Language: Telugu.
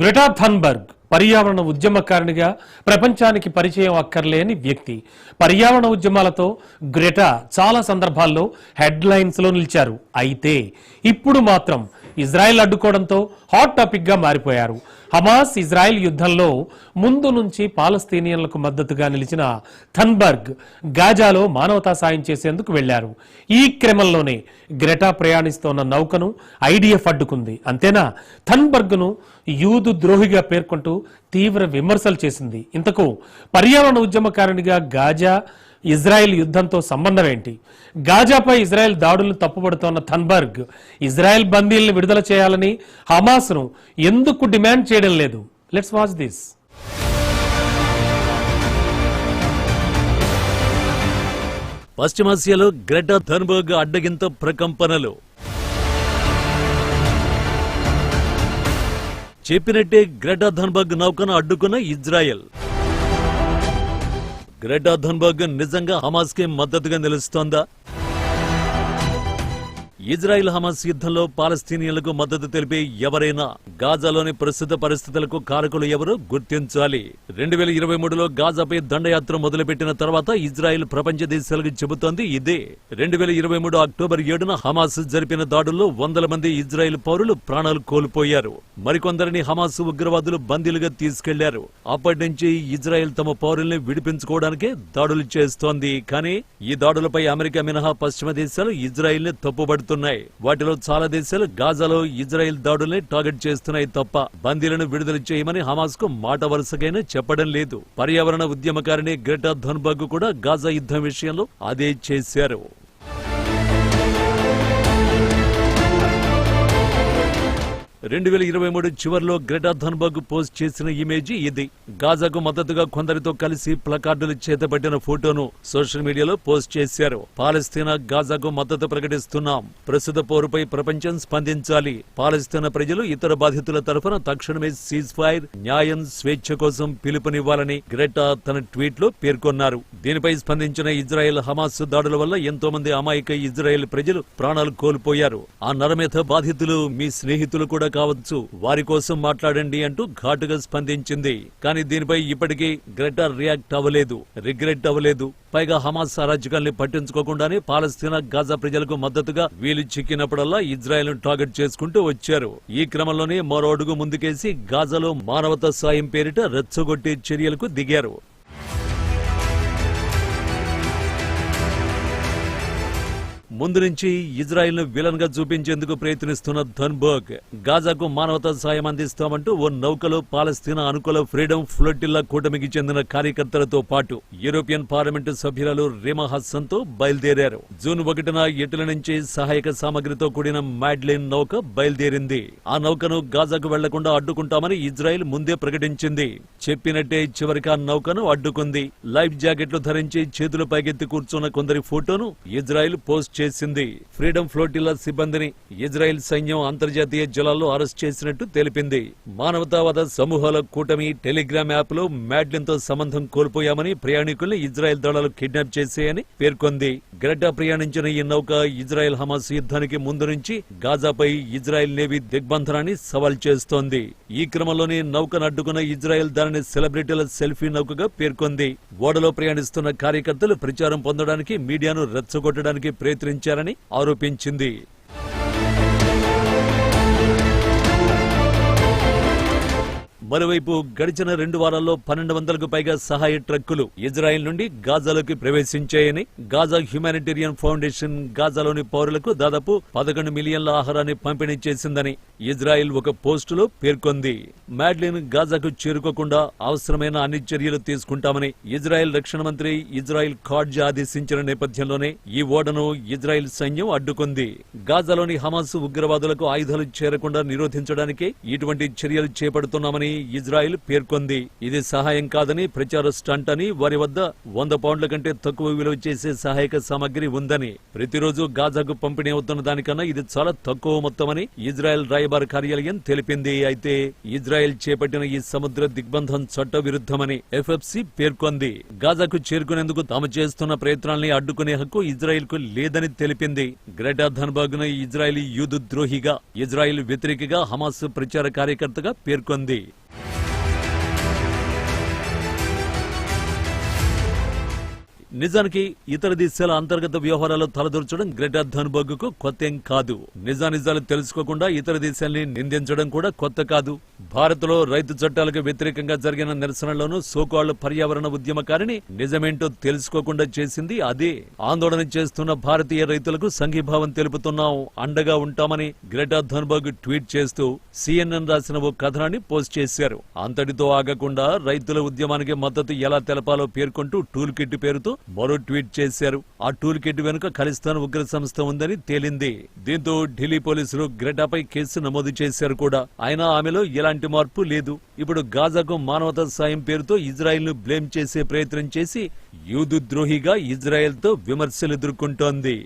గ్రెటా థన్బర్గ్ పర్యావరణ ఉద్యమకారిణిగా ప్రపంచానికి పరిచయం అక్కర్లేని వ్యక్తి. పర్యావరణ ఉద్యమాలతో గ్రెటా చాలా సందర్భాల్లో హెడ్లైన్స్లో నిలిచారు. అయితే ఇప్పుడు మాత్రం ఇజ్రాయెల్ అడ్డుకోవడంతో హాట్ టాపిక్గా మారిపోయారు. హమాస్ ఇజ్రాయెల్ యుద్ధంలో ముందు నుంచి పాలస్తీనియన్లకు మద్దతుగా నిలిచిన థన్బర్గ్ గాజాలో మానవతా సాయం చేసేందుకు వెళ్ళారు ఈ క్రమంలోనే గ్రెటా ప్రయాణిస్తోన్న నౌకను ఐడిఎఫ్ అడ్డుకుంది. అంతేనా? థన్బర్గ్ను యూదు ద్రోహిగా పేర్కొంటూ తీవ్ర విమర్శలు చేసింది. ఇంతకు పర్యావరణ ఉద్యమకారునిగా గాజా ఇజ్రాయెల్ యుద్ధంతో సంబంధం ఏంటి గాజాపై ఇజ్రాయెల్ దాడులను తప్పుపడుతోన్న థన్బర్గ్ ఇజ్రాయెల్ బందీలను విడుదల చేయాలని హమాస్ను ఎందుకు డిమాండ్ చేయడం లేదు? Let's watch this. పశ్చిమాసియాలో గ్రెటా థన్బర్గ్ అడ్డగింత ప్రకంపనలు. చెప్పినట్టే గ్రెటా ధన్బర్గ్ నౌకను అడ్డుకున్న ఇజ్రాయెల్. గ్రెటా ధన్బర్గ్ నిజంగా హమాస్కి మద్దతుగా నిలుస్తోందా? ఇజ్రాయిల్ హమాస్ యుద్ధంలో పాలస్తీనియన్లకు మద్దతు తెలిపే ఎవరైనా గాజాలోని ప్రస్తుత పరిస్థితులకు కారకులు ఎవరు గుర్తించాలి. రెండు వేల ఇరవై మూడులో గాజాపై దండయాత్ర మొదలుపెట్టిన తర్వాత ఇజ్రాయిల్ ప్రపంచ దేశాలకు చెబుతోంది ఇదే. రెండు వేల ఇరవై మూడు అక్టోబర్ ఏడున హమాస్ జరిపిన దాడుల్లో వందల మంది ఇజ్రాయిల్ పౌరులు ప్రాణాలు కోల్పోయారు. మరికొందరిని హమాస్ ఉగ్రవాదులు బందీలుగా తీసుకెళ్ళారు. అప్పటి నుంచి ఇజ్రాయెల్ తమ పౌరుల్ని విడిపించుకోవడానికే దాడులు చేస్తోంది. కానీ ఈ దాడులపై అమెరికా మినహా పశ్చిమ దేశాలు ఇజ్రాయిల్ని తప్పుపడుతున్నాయి వాటిలో చాలా దేశాలు గాజాలో ఇజ్రాయెల్ దాడుల్ని టార్గెట్ చేస్తున్నాయి తప్ప బందీలను విడుదల చేయమని హమాస్కు మాట వరుసగైనా చెప్పడం లేదు. పర్యావరణ ఉద్యమకారిణి గ్రెటా ధన్బర్గ్ కూడా గాజా యుద్ధం విషయంలో అదే చేశారు. రెండు వేల ఇరవై మూడు చివరిలో గ్రెటా థన్బర్గ్ పోస్ట్ చేసిన ఇమేజ్ ఇది. గాజాకు మద్దతుగా కొందరితో కలిసి ప్లకార్డులు చేతబట్టిన ఫోటోను సోషల్ మీడియాలో పోస్ట్ చేశారు. పాలస్తీనా గాజాకు మద్దతు ప్రకటిస్తున్నాం. ప్రస్తుత పోరుపై ప్రపంచం స్పందించాలి. పాలస్తీనా ప్రజలు ఇతర బాధితుల తరఫున తక్షణమే సీజ్ ఫైర్ న్యాయం స్వేచ్ఛ కోసం పిలుపునివ్వాలని గ్రెటా తన ట్వీట్లో పేర్కొన్నారు. దీనిపై స్పందించిన ఇజ్రాయెల్ హమాస్ దాడుల వల్ల ఎంతో మంది అమాయక ఇజ్రాయెల్ ప్రజలు ప్రాణాలు కోల్పోయారు. ఆ నరమేధ బాధితులు మీ స్నేహితులు కూడా కావచ్చు. వారి కోసం మాట్లాడండి అంటూ ఘాటుగా స్పందించింది. కానీ దీనిపై ఇప్పటికీ గ్రెటర్ రియాక్ట్ అవ్వలేదు. రిగ్రెట్ అవ్వలేదు. పైగా హమాస్ అరాజకాల్ని పట్టించుకోకుండానే పాలస్తీనా గాజా ప్రజలకు మద్దతుగా వీలు చిక్కినప్పుడల్లా ఇజ్రాయెల్ టార్గెట్ చేసుకుంటూ వచ్చారు. ఈ క్రమంలోనే మరో అడుగు ముందుకేసి గాజాలో మానవతా సాయం పేరిట రెచ్చగొట్టే చర్యలకు దిగారు. ముందు నుంచి ఇజ్రాయిల్ను విలన్గా చూపించేందుకు ప్రయత్నిస్తున్న ధన్బర్గ్ గాజాకు మానవతా సాయం అందిస్తామంటూ ఓ నౌకలో పాలస్తీనా అనుకూల ఫ్రీడమ్ ఫ్లోటిల్లా కూటమికి చెందిన కార్యకర్తలతో పాటు యూరోపియన్ పార్లమెంటు సభ్యురాలు రీమా హస్సన్తో బయలుదేరారు. జూన్ ఒకటిన ఎటుల నుంచి సహాయక సామగ్రితో కూడిన మ్యాడ్లైన్ నౌక బయలుదేరింది. ఆ నౌకను గాజాకు వెళ్ళకుండా అడ్డుకుంటామని ఇజ్రాయెల్ ముందే ప్రకటించింది. చెప్పినట్టే చివరికి ఆ నౌకను అడ్డుకుంది. లైఫ్ జాకెట్లు ధరించి చేతులు పైకెత్తి కూర్చున్న కొందరి ఫోటోను ఇజ్రాయెల్ పోస్ట్ చేసింది. ఫ్రీడమ్ ఫ్లోటిల్లా సిబ్బందిని ఇజ్రాయెల్ సైన్యం అంతర్జాతీయ జలాల్లో అరెస్ట్ చేసినట్టు తెలిపింది. మానవతావాద సమూహాల కూటమి టెలిగ్రామ్ యాప్లో మ్యాడ్లిన్తో సంబంధం కోల్పోయామని ప్రయాణికుల్ని ఇజ్రాయెల్ దళాలు కిడ్నాప్ చేశాయని పేర్కొంది. గ్రెటా ప్రయాణించిన ఈ నౌక ఇజ్రాయెల్ హమాస్ యుద్ధానికి ముందు నుంచి గాజాపై ఇజ్రాయెల్ నేవీ దిగ్బంధనాన్ని సవాల్ చేస్తోంది. ఈ క్రమంలోనే నౌకను అడ్డుకున్న ఇజ్రాయెల్ దానిని సెలబ్రిటీల సెల్ఫీ నౌకగా పేర్కొంది. ఓడలో ప్రయాణిస్తున్న కార్యకర్తలు ప్రచారం పొందడానికి మీడియాను రెచ్చగొట్టడానికి ప్రయత్నించారని ఆరోపించింది. మరోవైపు గడిచిన రెండు వారాల్లో పన్నెండు వందలకు పైగా సహాయ ట్రక్కులు ఇజ్రాయెల్ నుండి గాజాలోకి ప్రవేశించాయని గాజా హ్యుమానిటేరియన్ ఫౌండేషన్ గాజాలోని పౌరులకు దాదాపు పదకొండు మిలియన్ల ఆహారాన్ని పంపిణీ చేసిందని ఇజ్రాయెల్ ఒక పోస్టులో పేర్కొంది. మ్యాడ్లిన్ గాజాకు చేరుకోకుండా అవసరమైన అన్ని చర్యలు తీసుకుంటామని ఇజ్రాయెల్ రక్షణ మంత్రి ఇజ్రాయెల్ ఖాడ్జ్ ఆదేశించిన నేపథ్యంలోనే ఈ ఓడను ఇజ్రాయెల్ సైన్యం అడ్డుకుంది. గాజాలోని హమాస్ ఉగ్రవాదులకు ఆయుధాలు చేరకుండా నిరోధించడానికి ఇటువంటి చర్యలు చేపడుతున్నామని ఇజ్రాయెల్ పేర్కొంది. ఇది సహాయం కాదని ప్రచార స్టంట్ అని వారి వద్ద వంద పౌండ్ల కంటే తక్కువ విలువ చేసే సహాయక సామగ్రి ఉందని. ప్రతిరోజు గాజాకు పంపిణీ అవుతున్న దానికన్నా ఇది చాలా తక్కువ మొత్తమని ఇజ్రాయెల్ రాయబార కార్యాలయం తెలిపింది. అయితే ఇజ్రాయెల్ చేపట్టిన ఈ సముద్ర దిగ్బంధం చట్ట విరుద్ధమని ఎఫ్ఎఫ్సి పేర్కొంది. గాజాకు చేరుకునేందుకు తాము చేస్తున్న ప్రయత్నాల్ని అడ్డుకునే హక్కు ఇజ్రాయెల్కు లేదని తెలిపింది. గ్రెటా ధన్బాగ్ను ఇజ్రాయెలీ యూదు ద్రోహిగా ఇజ్రాయెల్ వ్యతిరేకగా హమాస్ ప్రచార కార్యకర్తగా పేర్కొంది. నిజానికి ఇతర దేశాల అంతర్గత వ్యవహారాలు తలదూర్చడం గ్రేటర్ ధన్బర్గ్కు కొత్త కాదు. నిజానిజాలు తెలుసుకోకుండా ఇతర దేశాల్ని నిందించడం కూడా కొత్త కాదు. భారత్లో రైతు చట్టాలకు వ్యతిరేకంగా జరిగిన నిరసనలోనూ సోకాళ్ళ పర్యావరణ ఉద్యమకారిని నిజమేంటో తెలుసుకోకుండా చేసింది అదే. ఆందోళన చేస్తున్న భారతీయ రైతులకు సంఘీభావం తెలుపుతున్నాం అండగా ఉంటామని గ్రెటా ధన్బర్గ్ ట్వీట్ చేస్తూ సిఎన్ఎన్ రాసిన ఓ కథనాన్ని పోస్ట్ చేశారు. అంతటితో ఆగకుండా రైతుల ఉద్యమానికి మద్దతు ఎలా తెలపాలో పేర్కొంటూ టూల్ కిట్ పేరుతో మరో ట్వీట్ చేశారు. ఆ టూల్ కిట్ వెనుక ఖలిస్తాన్ ఉగ్ర సంస్థ ఉందని తేలింది. దీంతో ఢిల్లీ పోలీసులు గ్రెటాపై కేసు నమోదు చేశారు కూడా. అయినా ఆమెలో ఎలాంటి మార్పు లేదు. ఇప్పుడు గాజాకు మానవతా సాయం పేరుతో ఇజ్రాయెల్ను బ్లేమ్ చేసే ప్రయత్నం చేసి యూదు ద్రోహిగా ఇజ్రాయెల్తో విమర్శలు ఎదుర్కొంటోంది.